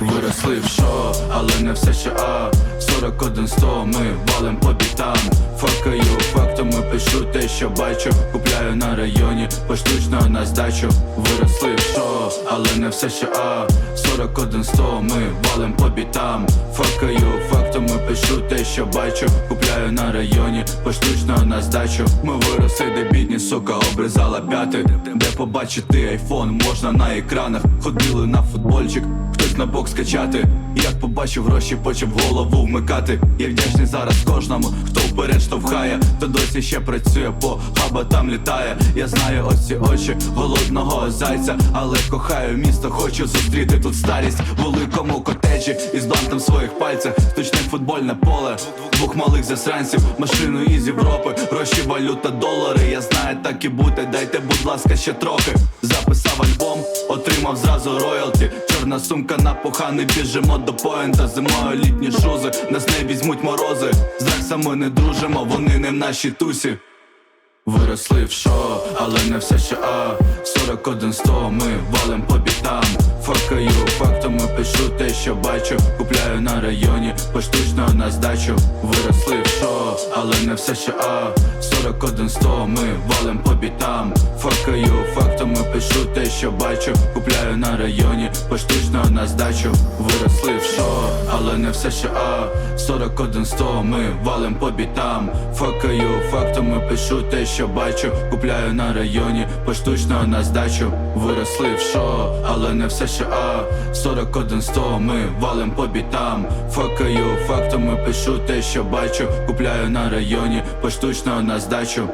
Виросли в шо, але не все ще а 41 100 ми валим по бітам Факаю фактами пишу те, що бачу. Купляю на районі поштучно на здачу. Виросли в шо, але не все ще а 41 100 ми валим по бітам Факаю фактами пишу те, що бачу. Купляю на районі поштучно на здачу. Ми виросли, де бідні, сука, обрізала п'яти. Де побачити айфон можна на екранах. Ходили на футбольчик, на бокс качати Як побачив гроші, почав голову вмикати. Я вдячний зараз кожному, хто вперед штовхає. Хто досі ще працює, по там літає. Я знаю ось ці очі голодного зайця Але кохаю місто, хочу зустріти тут старість В великому котеджі. Із блантом в своїх пальцях Точне футбольне поле, двох малих засранців Машину із Європи, гроші, валюта, долари Я знаю, так і буде, дайте, будь ласка, ще трохи. Записав альбом, отримав зразу роялті Чорна сумка напуханий, біжимо до поінта. Зимою літні шузи, нас не візьмуть морози. З Драксами не дружимо, вони не в нашій тусі. Виросли в шо, але не все ще а. 41 100 ми валим по бітам. Факаю фактами пишу те, що бачу. Купляю на районі поштучно на здачу. Виросли в шо, але не все ще а. 41 100 ми валим по бітам. Факаю фактами пишу те, що бачу. Купляю на районі поштучно на здачу. Виросли в шо, але не все ще а. 41 100 ми валим по бітам. Факаю фактами пишу те, що бачу. Купляю на районі поштучно на здачу. Виросли в шо, але не все ще а. 41 100 ми валим по бітам. Факаю фактами пишу те, що бачу. Купляю на районі поштучно на здачу